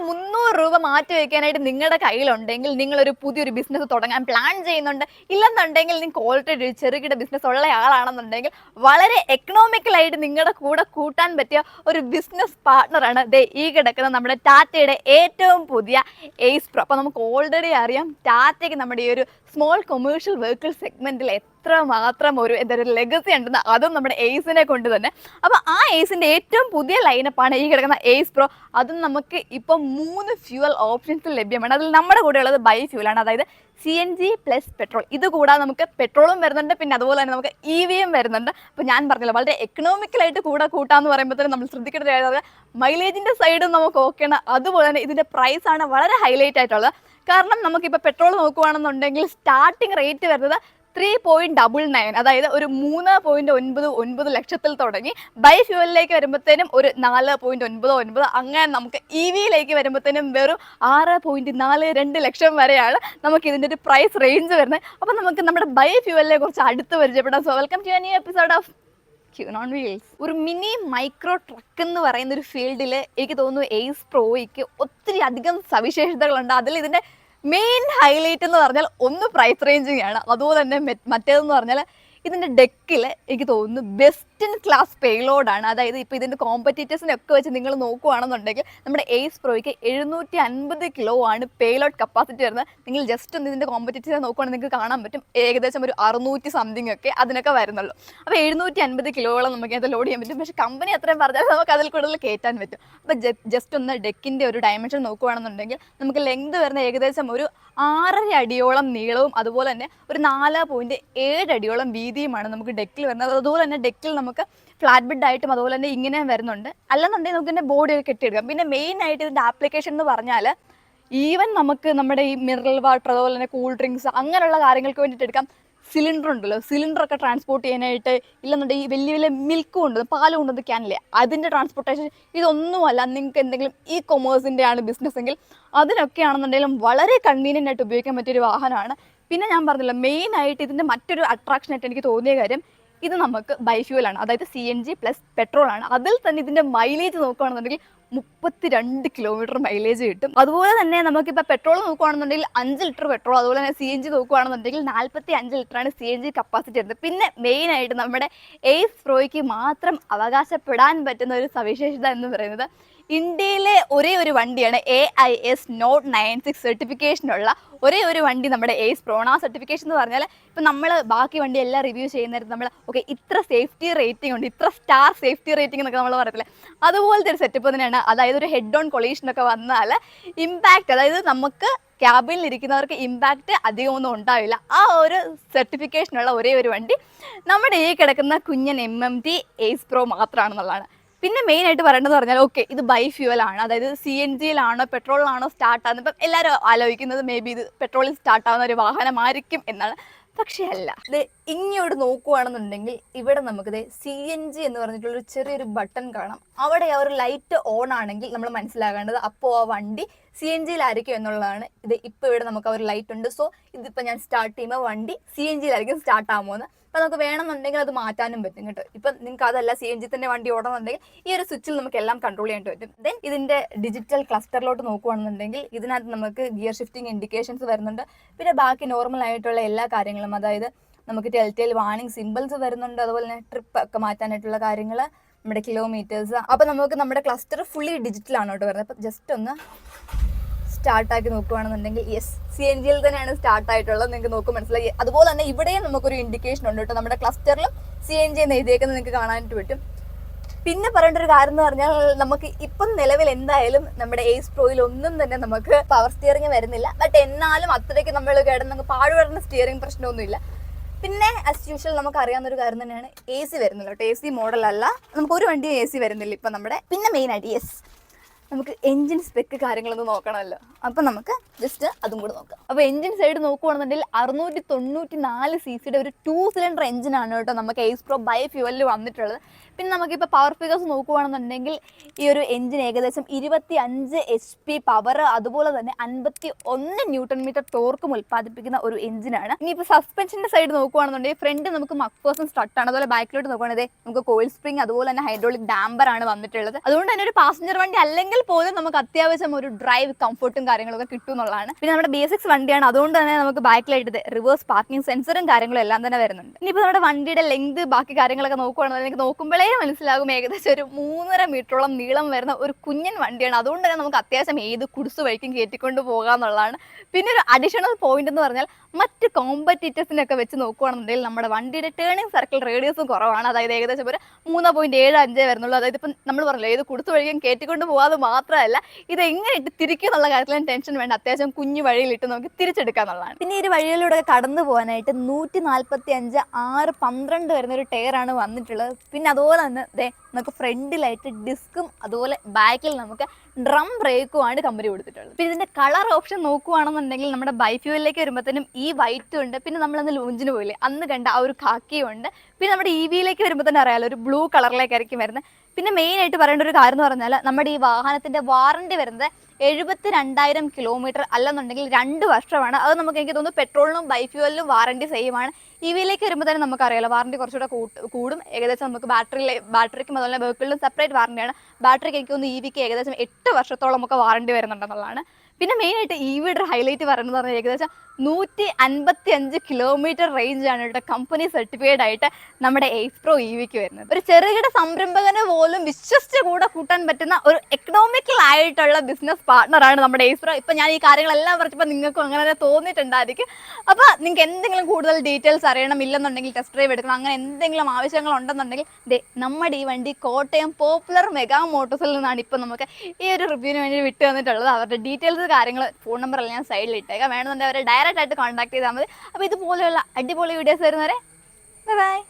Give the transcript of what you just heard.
മുന്നൂറ് രൂപ മാറ്റി വയ്ക്കാനായിട്ട് നിങ്ങളുടെ കയ്യിലുണ്ടെങ്കിൽ നിങ്ങളൊരു പുതിയൊരു ബിസിനസ് തുടങ്ങാൻ പ്ലാൻ ചെയ്യുന്നുണ്ട്. ഇല്ലെന്നുണ്ടെങ്കിൽ നിങ്ങൾക്ക് ഓൾറെഡി ഒരു ചെറുകിട ബിസിനസ് ഉള്ള ആളാണെന്നുണ്ടെങ്കിൽ വളരെ എക്കണോമിക്കലായിട്ട് നിങ്ങളുടെ കൂടെ കൂട്ടാൻ പറ്റിയ ഒരു ബിസിനസ് പാർട്ട്ണറാണ് ദേ ഈ കിടക്കുന്ന നമ്മുടെ ടാറ്റയുടെ ഏറ്റവും പുതിയ എയ്സ് പ്രോ അപ്പോൾ നമുക്ക് ഓൾറെഡി അറിയാം ടാറ്റയ്ക്ക് നമ്മുടെ ഈ ഒരു സ്മോൾ കൊമേഴ്ഷ്യൽ വെഹിക്കിൾ സെഗ്മെന്റിൽ എത്ര മാത്രം ഒരു എന്താ ഒരു ലെഗസി ഉണ്ടെന്ന് അതും നമ്മുടെ എയ്സിനെ കൊണ്ട് തന്നെ. അപ്പോൾ ആ എയ്സിന്റെ ഏറ്റവും പുതിയ ലൈനപ്പാണ് ഈ കിടക്കുന്ന എയ്സ് പ്രോ അതും നമുക്ക് ഇപ്പം മൂന്ന് ഫ്യൂവൽ ഓപ്ഷൻസ് ലഭ്യമാണ്. അതിൽ നമ്മുടെ കൂടെ ഉള്ളത് ബൈ ഫ്യൂലാണ് അതായത് C N G plus petrol ഇത് കൂടാതെ നമുക്ക് പെട്രോളും വരുന്നുണ്ട്. പിന്നെ അതുപോലെ തന്നെ നമുക്ക് ഇ വിയും വരുന്നുണ്ട്. അപ്പോൾ ഞാൻ പറഞ്ഞില്ല വളരെ എക്കണോമിക്കലായിട്ട് കൂടെ കൂട്ടാന്ന് പറയുമ്പോഴത്തേനും നമ്മൾ ശ്രദ്ധിക്കേണ്ട കാര്യം മൈലേജിന്റെ സൈഡും നമുക്ക് ഓക്കെയാണ് അതുപോലെ തന്നെ ഇതിന്റെ പ്രൈസ് ആണ് വളരെ ഹൈലൈറ്റ് ആയിട്ടുള്ളത്. കാരണം നമുക്കിപ്പോൾ പെട്രോൾ നോക്കുകയാണെന്നുണ്ടെങ്കിൽ സ്റ്റാർട്ടിംഗ് റേറ്റ് വരുന്നത് ത്രീ പോയിന്റ് ഡബിൾ നയൻ അതായത് ഒരു മൂന്ന് പോയിന്റ് ഒൻപത് ഒൻപത് ലക്ഷത്തിൽ തുടങ്ങി. ബൈ ഫ്യൂവലിലേക്ക് വരുമ്പോഴത്തേനും ഒരു നാല് പോയിന്റ് ഒൻപത് ഒൻപത് അങ്ങനെ നമുക്ക് ഇ വിയിലേക്ക് വരുമ്പോഴത്തേനും വെറും ആറ് പോയിന്റ് നാല് രണ്ട് ലക്ഷം വരെയാണ് നമുക്ക് ഇതിന്റെ ഒരു പ്രൈസ് റേഞ്ച് വരുന്നത്. അപ്പോൾ നമുക്ക് നമ്മുടെ ബൈ ഫ്യൂവലിനെ കുറിച്ച് അടുത്ത് പരിചയപ്പെടാം. So welcome to new episode of on wheels ഒരു മിനി മൈക്രോ ട്രക്ക് എന്ന് പറയുന്ന ഒരു ഫീൽഡിൽ എനിക്ക് തോന്നുന്നു എയ്സ് പ്രോയ്ക്ക് ഒത്തിരി അധികം സവിശേഷതകളുണ്ട്. അതിൽ ഇതിന്റെ മെയിൻ ഹൈലൈറ്റ് എന്ന് പറഞ്ഞാൽ ഒന്ന് പ്രൈസ് റേഞ്ചിങ് ആണ് അതുപോലെ തന്നെ മറ്റേതെന്ന് പറഞ്ഞാൽ ഇതിന്റെ ഡെക്കിൽ എനിക്ക് തോന്നുന്നു ബെസ്റ്റ് ഇൻ ക്ലാസ് പേലോഡാണ് അതായത് ഇപ്പോൾ ഇതിന്റെ കോമ്പറ്റീറ്റേഴ്സിനെ ഒക്കെ വെച്ച് നിങ്ങൾ നോക്കുകയാണെന്നുണ്ടെങ്കിൽ നമ്മുടെ എയ്സ് പ്രോയ്ക്ക് എഴുന്നൂറ്റി അൻപത് കിലോ ആണ് പേലോഡ് കപ്പാസിറ്റി വരുന്നത്. നിങ്ങൾ ജസ്റ്റ് ഒന്ന് ഇതിന്റെ കോമ്പറ്റീറ്റേഴ്സിനെ നോക്കുകയാണെങ്കിൽ നിങ്ങൾക്ക് കാണാൻ പറ്റും. ഏകദേശം ഒരു അറുന്നൂറ്റി സംതിങ് ഒക്കെ അതിനൊക്കെ വരുന്നുള്ളൂ. അപ്പോൾ എഴുന്നൂറ്റി അൻപത് കിലോയോളം നമുക്ക് അത് ലോഡ് ചെയ്യാൻ പറ്റും. പക്ഷേ കമ്പനി അത്രയും പറഞ്ഞാൽ നമുക്ക് അതിൽ കൂടുതൽ കയറ്റാൻ പറ്റും. അപ്പോൾ ജസ്റ്റ് ഒന്ന് ഡെക്കിന്റെ ഒരു ഡയമെൻഷൻ നോക്കുകയാണെന്നുണ്ടെങ്കിൽ നമുക്ക് ലെങ്ത് വരുന്ന ഏകദേശം ഒരു ആറര അടിയോളം നീളവും അതുപോലെ തന്നെ ഒരു നാല് പോയിന്റ് ഏഴ് അടിയോളം വീതിയുമാണ് നമുക്ക് ഡെക്കിൽ വരുന്നത്. അതുപോലെ തന്നെ ഡെക്കിൽ നമുക്ക് ഫ്ലാറ്റ് ബെഡ് ആയിട്ടും അതുപോലെ തന്നെ ഇങ്ങനെ വരുന്നുണ്ട്. അല്ലെന്നുണ്ടെങ്കിൽ നമുക്ക് ഇതിന്റെ ബോഡി ഒക്കെ കെട്ടിയെടുക്കാം. പിന്നെ മെയിൻ ആയിട്ട് ഇതിന്റെ ആപ്ലിക്കേഷൻ എന്ന് പറഞ്ഞാൽ ഈവൻ നമുക്ക് നമ്മുടെ ഈ മിനറൽ വാട്ടർ അതുപോലെ തന്നെ കൂൾ ഡ്രിങ്ക്സ് അങ്ങനെയുള്ള കാര്യങ്ങൾക്ക് വേണ്ടിയിട്ട് എടുക്കാം. സിലിണ്ടർ ഉണ്ടല്ലോ. സിലിണ്ടർ ഒക്കെ ട്രാൻസ്പോർട്ട് ചെയ്യാനായിട്ട് ഇല്ലെന്നുണ്ടെങ്കിൽ വലിയ വലിയ മിൽക്ക് ഉണ്ട് പാൽ കൊണ്ടുവന്ന് ക്യാനില്ലേ അതിന്റെ ട്രാൻസ്പോർട്ടേഷൻ ഇതൊന്നുമല്ല. നിങ്ങൾക്ക് എന്തെങ്കിലും ഈ കൊമേഴ്സിന്റെ ആണ് ബിസിനസ് എങ്കിൽ അതിനൊക്കെ ആണെന്നുണ്ടെങ്കിലും വളരെ കൺവീനിയന്റ് ആയിട്ട് ഉപയോഗിക്കാൻ പറ്റിയൊരു വാഹനമാണ്. പിന്നെ ഞാൻ പറഞ്ഞില്ല മെയിൻ ആയിട്ട് ഇതിന്റെ മറ്റൊരു അട്രാക്ഷൻ ആയിട്ട് എനിക്ക് തോന്നിയ കാര്യം ഇത് നമുക്ക് ബൈഫ്യൂവലാണ് അതായത് C N G plus petrol ആണ്. അതിൽ തന്നെ ഇതിന്റെ മൈലേജ് നോക്കുകയാണെന്നുണ്ടെങ്കിൽ മുപ്പത്തി രണ്ട് കിലോമീറ്റർ മൈലേജ് കിട്ടും. അതുപോലെ തന്നെ നമുക്കിപ്പോൾ പെട്രോൾ നോക്കുകയാണെന്നുണ്ടെങ്കിൽ അഞ്ച് ലിറ്റർ പെട്രോൾ അതുപോലെ തന്നെ സി എൻ ജി നോക്കുകയാണെന്നുണ്ടെങ്കിൽ നാൽപ്പത്തി അഞ്ച് ലിറ്ററാണ് സി എൻ ജി കപ്പാസിറ്റി വരുന്നത്. പിന്നെ മെയിൻ ആയിട്ട് നമ്മുടെ എയ്സ് പ്രോയ്ക്ക് മാത്രം അവകാശപ്പെടാൻ പറ്റുന്ന ഒരു സവിശേഷത എന്ന് പറയുന്നത് ഇന്ത്യയിലെ ഒരേ ഒരു വണ്ടിയാണ് A I S nought nine six സർട്ടിഫിക്കേഷനുള്ള ഒരേ ഒരു വണ്ടി നമ്മുടെ എയ്സ് പ്രോണ സർട്ടിഫിക്കേഷൻ എന്ന് പറഞ്ഞാൽ ഇപ്പം നമ്മൾ ബാക്കി വണ്ടി എല്ലാം റിവ്യൂ ചെയ്യുന്നേരത്ത് നമ്മൾ ഓക്കെ ഇത്ര സേഫ്റ്റി റേറ്റിംഗ് ഉണ്ട് ഇത്ര സ്റ്റാർ സേഫ്റ്റി റേറ്റിംഗ് എന്നൊക്കെ നമ്മൾ പറയത്തില്ല? അതുപോലത്തെ ഒരു സെറ്റപ്പ് തന്നെയാണ്. അതായത് ഒരു ഹെഡ് ഓൺ കൊളീഷനൊക്കെ വന്നാൽ ഇമ്പാക്റ്റ് അതായത് നമുക്ക് ക്യാബിനിൽ ഇരിക്കുന്നവർക്ക് ഇമ്പാക്റ്റ് അധികമൊന്നും ഉണ്ടാവില്ല. ആ ഒരു സർട്ടിഫിക്കേഷനുള്ള ഒരേ ഒരു വണ്ടി നമ്മുടെ ഈ കിടക്കുന്ന കുഞ്ഞൻ M M T ace pro മാത്രമാണെന്നുള്ളതാണ് പിന്നെ മെയിൻ ആയിട്ട് പറയേണ്ടത് പറഞ്ഞാൽ ഓക്കെ ഇത് ബൈ ഫ്യൂവൽ ആണ്. അതായത് സി എൻ ജിയിലാണോ പെട്രോളിലാണോ സ്റ്റാർട്ട് ആകുന്നത് ഇപ്പം എല്ലാവരും ആലോചിക്കുന്നത് മേ ബി ഇത് പെട്രോളിൽ സ്റ്റാർട്ട് ആവുന്ന ഒരു വാഹനമായിരിക്കും എന്നാണ്. പക്ഷേ അല്ല. ഇത് ഇങ്ങോട്ട് നോക്കുകയാണെന്നുണ്ടെങ്കിൽ ഇവിടെ നമുക്കിത് സി എൻ ജി എന്ന് പറഞ്ഞിട്ടുള്ളൊരു ചെറിയൊരു ബട്ടൺ കാണാം. അവിടെ ആ ഒരു ലൈറ്റ് ഓൺ ആണെങ്കിൽ നമ്മൾ മനസ്സിലാകേണ്ടത് അപ്പോൾ ആ വണ്ടി സി എൻ ജിയിലായിരിക്കും എന്നുള്ളതാണ്. ഇത് ഇപ്പോൾ ഇവിടെ നമുക്ക് ആ ഒരു ലൈറ്റ് ഉണ്ട്. സോ ഇതിപ്പോൾ ഞാൻ സ്റ്റാർട്ട് ചെയ്യുമ്പോൾ വണ്ടി സി എൻ ജിയിലായിരിക്കും സ്റ്റാർട്ട് ആകുമ്പോൾ അപ്പോൾ നമുക്ക് വേണമെന്നുണ്ടെങ്കിൽ അത് മാറ്റാനും പറ്റും കേട്ടോ. ഇപ്പം നിങ്ങൾക്ക് അതല്ല സി എൻ ജി തന്നെ വണ്ടി ഓടണമെന്നുണ്ടെങ്കിൽ ഈ ഒരു സ്വിച്ചിൽ നമുക്ക് എല്ലാം കൺട്രോൾ ചെയ്യാൻ പറ്റും. ദെൻ ഇതിന്റെ ഡിജിറ്റൽ ക്ലസ്റ്ററിലോട്ട് നോക്കുകയാണെന്നുണ്ടെങ്കിൽ ഇതിനകത്ത് നമുക്ക് ഗിയർ ഷിഫ്റ്റിംഗ് ഇൻഡിക്കേഷൻസ് വരുന്നുണ്ട്. പിന്നെ ബാക്കി നോർമൽ ആയിട്ടുള്ള എല്ലാ കാര്യങ്ങളും അതായത് നമുക്ക് ടെൽ ടെൽ വാണിംഗ് സിമ്പിൾസ് വരുന്നുണ്ട്. അതുപോലെ തന്നെ ട്രിപ്പ് ഒക്കെ മാറ്റാനായിട്ടുള്ള കാര്യങ്ങൾ നമ്മുടെ കിലോമീറ്റേഴ്സ് അപ്പോൾ നമുക്ക് നമ്മുടെ ക്ലസ്റ്റർ ഫുള്ളി ഡിജിറ്റൽ ആണ് കേട്ടോ വരുന്നത്. അപ്പോൾ ജസ്റ്റ് ഒന്ന് സ്റ്റാർട്ടാക്കി നോക്കുകയാണെന്നുണ്ടെങ്കിൽ യെസ് സി എൻ ജിയിൽ തന്നെയാണ് സ്റ്റാർട്ട് ആയിട്ടുള്ളത് നിങ്ങൾക്ക് നോക്കും മനസ്സിലായി. അതുപോലെ തന്നെ ഇവിടെയും നമുക്കൊരു ഇൻഡിക്കേഷൻ ഉണ്ട് കേട്ടോ. നമ്മുടെ ക്ലസ്റ്ററിലും സി എൻ ജി എന്ന് എഴുതിയേക്കുന്നത് നിങ്ങൾക്ക് കാണാനായിട്ട് പറ്റും. പിന്നെ പറയേണ്ട ഒരു കാര്യം എന്ന് പറഞ്ഞാൽ നമുക്ക് ഇപ്പം നിലവിൽ എന്തായാലും നമ്മുടെ എയ്സ് പ്രോയിൽ ഒന്നും തന്നെ നമുക്ക് പവർ സ്റ്റിയറിംഗ് വരുന്നില്ല. ബട്ട് എന്നാലും അത്രയ്ക്ക് നമ്മൾ കിടന്ന് പാടുപെടുന്ന സ്റ്റിയറിംഗ് പ്രശ്നമൊന്നുമില്ല. പിന്നെ ആസ് യൂഷ്വൽ നമുക്ക് അറിയാവുന്ന ഒരു കാര്യം തന്നെയാണ് എ സി വരുന്നില്ല കേട്ടോ. എ സി മോഡലല്ല നമുക്ക് ഒരു വണ്ടിയും എ സി വരുന്നില്ല ഇപ്പം നമ്മുടെ. പിന്നെ മെയിനായിട്ട് യെസ് നമുക്ക് എൻജിൻ സ്പെക്ക് കാര്യങ്ങളൊന്നും നോക്കണമല്ലോ. അപ്പം നമുക്ക് ജസ്റ്റ് അതും കൂടെ നോക്കാം. അപ്പോൾ എൻജിൻ സൈഡ് നോക്കുകയാണെന്നുണ്ടെങ്കിൽ അറുന്നൂറ്റി തൊണ്ണൂറ്റി നാല് സി സിയുടെ ഒരു ടു സിലിണ്ടർ എഞ്ചിനാണ് കേട്ടോ നമുക്ക് എയ്സ് പ്രോ ബൈ ഫ്യൂവലിൽ വന്നിട്ടുള്ളത്. പിന്നെ നമുക്കിപ്പോൾ പവർ ഫിഗേഴ്സ് നോക്കുകയാണെന്നുണ്ടെങ്കിൽ ഈ ഒരു എഞ്ചിൻ ഏകദേശം ഇരുപത്തി അഞ്ച് എച്ച് പി പവർ അതുപോലെ തന്നെ അൻപത്തി ഒന്ന് ന്യൂട്ടൺ മീറ്റർ ടോർക്കും ഉൽപ്പാദിപ്പിക്കുന്ന ഒരു എഞ്ചിനാണ് ഇനിയിപ്പോൾ സസ്പെൻഷന്റെ സൈഡ് നോക്കുകയാണെന്നുണ്ടെങ്കിൽ ഫ്രണ്ട് നമുക്ക് മക്ഫേഴ്സൺ സ്ട്രട്ടാണ് അതുപോലെ ബാക്കിലോട്ട് നോക്കുകയാണെങ്കിൽ നമുക്ക് കോയിൽ സ്പ്രിംഗ് അതുപോലെ തന്നെ ഹൈഡ്രോളിക് ഡാമ്പർ ആണ് വന്നിട്ടുള്ളത്. അതുകൊണ്ട് തന്നെ ഒരു പാസഞ്ചർ വണ്ടി അല്ലെങ്കിൽ പോലും നമുക്ക് അത്യാവശ്യം ഒരു ഡ്രൈവ് കംഫർട്ടും കാര്യങ്ങളൊക്കെ കിട്ടും എന്നുള്ളതാണ്. പിന്നെ നമ്മുടെ ബേസിക്സ് വണ്ടിയാണ്. അതുകൊണ്ട് തന്നെ നമുക്ക് ബാക്കിലായിട്ട് റിവേഴ്സ് പാർക്കിംഗ് സെൻസറും കാര്യങ്ങളും എല്ലാം തന്നെ വരുന്നുണ്ട്. ഇനിയിപ്പോൾ നമ്മുടെ വണ്ടിയുടെ ലെങ്ത് ബാക്കി കാര്യങ്ങളൊക്കെ നോക്കുവാണെങ്കിൽ എനിക്ക് നോക്കുമ്പോഴേ മനസ്സിലാകും ഏകദേശം ഒരു മൂന്നര മീറ്ററോളം നീളം വരുന്ന ഒരു കുഞ്ഞൻ വണ്ടിയാണ്. അതുകൊണ്ട് തന്നെ നമുക്ക് അത്യാവശ്യം ഏത് കുടിസ് വഴിക്കും കയറ്റിക്കൊണ്ട് പോകാമെന്നുള്ളതാണ് പിന്നെ ഒരു അഡീഷണൽ പോയിന്റ് എന്ന് പറഞ്ഞാൽ മറ്റ് കോമ്പറ്റീറ്റേഴ്സിനൊക്കെ വെച്ച് നോക്കുകയാണെന്നുണ്ടെങ്കിൽ നമ്മുടെ വണ്ടിയുടെ ടേണിംഗ് സർക്കിൾ റേഡിയസും കുറവാണ്. അതായത് ഏകദേശം ഒരു മൂന്ന് പോയിന്റ് ഏഴ് അഞ്ചേ വരുന്നുള്ളൂ. അതായത് ഇപ്പം നമ്മൾ പറഞ്ഞല്ലോ ഏത് കുടുത്തു വഴിക്കും കയറ്റിക്കൊണ്ട് പോകാതെ മാത്രമല്ല ഇത് എങ്ങനെ ഇട്ട് തിരിക്കുക എന്നുള്ള കാര്യത്തിലും ടെൻഷൻ വേണ്ട. അത്യാവശ്യം കുഞ്ഞു വഴിയിലിട്ട് നമുക്ക് തിരിച്ചെടുക്കുക എന്നുള്ളതാണ്. പിന്നെ ഈ ഒരു വഴിയിലൂടെ കടന്നു പോകാനായിട്ട് നൂറ്റി നാൽപ്പത്തി അഞ്ച് ആറ് പന്ത്രണ്ട് വരുന്ന ഒരു ടയറാണ് വന്നിട്ടുള്ളത്. പിന്നെ അതുപോലെ തന്നെ നമുക്ക് ഫ്രണ്ടിലായിട്ട് ഡിസ്കും അതുപോലെ ബാക്കിൽ നമുക്ക് ഡ്രം ബ്രേക്കുമാണ് കമ്പനി കൊടുത്തിട്ടുള്ളത്. പിന്നെ ഇതിന്റെ കളർ ഓപ്ഷൻ നോക്കുകയാണെന്നുണ്ടെങ്കിൽ നമ്മുടെ ബൈഫ്യൂലിലേക്ക് വരുമ്പോഴത്തേനും ഈ വൈറ്റും ഉണ്ട്. പിന്നെ നമ്മളന്ന് ലോഞ്ചിന് പോയില്ലേ? അന്ന് കണ്ട ആ ഒരു കാക്കിയും ഉണ്ട്. പിന്നെ നമ്മുടെ ഇ വിയിലേക്ക് വരുമ്പോൾ തന്നെ അറിയാലോ ഒരു ബ്ലൂ കളറിലേക്കായിരിക്കും വരുന്നത്. പിന്നെ മെയിൻ ആയിട്ട് പറയേണ്ട ഒരു കാര്യം എന്ന് പറഞ്ഞാൽ നമ്മുടെ ഈ വാഹനത്തിന്റെ വാറണ്ടി വരുന്നത് എഴുപത്തി രണ്ടായിരം കിലോമീറ്റർ അല്ലെന്നുണ്ടെങ്കിൽ രണ്ട് വർഷമാണ്. അത് നമുക്ക് എനിക്ക് തോന്നുന്നു പെട്രോളിനും ബൈഫ്യൂവലിനും വാറണ്ടി സെയിമാണ് ആണ്. ഇ വരുമ്പോൾ തന്നെ നമുക്കറിയാലോ വാറണ്ടി കുറച്ചുകൂടെ കൂടും. ഏകദേശം നമുക്ക് ബാറ്ററി ബാറ്ററിക്കും അതുപോലെ വെഹിക്കിളിലും സെപ്പറേറ്റ് വാറണ്ടിയാണ് ബാറ്ററിക്ക് എനിക്ക് തോന്നുന്നു ഇ വിക്ക് ഏകദേശം എട്ട് വർഷത്തോളം നമുക്ക് വാറണ്ടി വരുന്നുണ്ടെന്നുള്ളതാണ്. പിന്നെ മെയിൻ ആയിട്ട് ഈ വിയുടെ ഹൈലൈറ്റ് പറയുന്നത് പറഞ്ഞാൽ ഏകദേശം നൂറ്റി അൻപത്തി അഞ്ച് കിലോമീറ്റർ റേഞ്ച് ആണ് ഇവിടെ കമ്പനി സർട്ടിഫൈഡ് ആയിട്ട് നമ്മുടെ എയ്സ് പ്രോ ഇ വിക്ക് വരുന്നത്. ഒരു ചെറുകിട സംരംഭകന് പോലും വിശ്വസിച്ച് കൂടെ കൂട്ടാൻ പറ്റുന്ന ഒരു എക്കണോമിക്കൽ ആയിട്ടുള്ള ബിസിനസ് പാർട്ണറാണ് നമ്മുടെ എയ്സ് പ്രോ ഇപ്പം ഞാൻ ഈ കാര്യങ്ങളെല്ലാം പറഞ്ഞപ്പോൾ നിങ്ങൾക്കും അങ്ങനെ തന്നെ തോന്നിയിട്ടുണ്ടായിരിക്കും. അപ്പോൾ നിങ്ങൾക്ക് എന്തെങ്കിലും കൂടുതൽ ഡീറ്റെയിൽസ് അറിയണം ഇല്ലെന്നുണ്ടെങ്കിൽ ടെസ്റ്റ് ഡ്രൈവ് എടുക്കണം അങ്ങനെ എന്തെങ്കിലും ആവശ്യങ്ങൾ ഉണ്ടെന്നുണ്ടെങ്കിൽ ദേ നമ്മുടെ ഈ വണ്ടി കോട്ടയം പോപ്പുലർ മെഗാ മോട്ടോഴ്സിൽ നിന്നാണ് ഇപ്പം നമുക്ക് ഈ ഒരു റിവ്യൂവിന് വേണ്ടി വിട്ടു തന്നിട്ടുള്ളത് അവരുടെ ഡീറ്റെയിൽസ് കാര്യങ്ങൾ ഫോൺ നമ്പർ എല്ലാം ഞാൻ സൈഡിൽ ഇട്ടേക്കാം. വേണമെന്നുണ്ടെങ്കിൽ അവരെ ഡയറക്റ്റ് ആയിട്ട് കോൺടാക്ട് ചെയ്താൽ മതി. അപ്പോൾ ഇതുപോലെയുള്ള അടിപൊളി വീഡിയോസ് വരുന്നവരെ ബൈ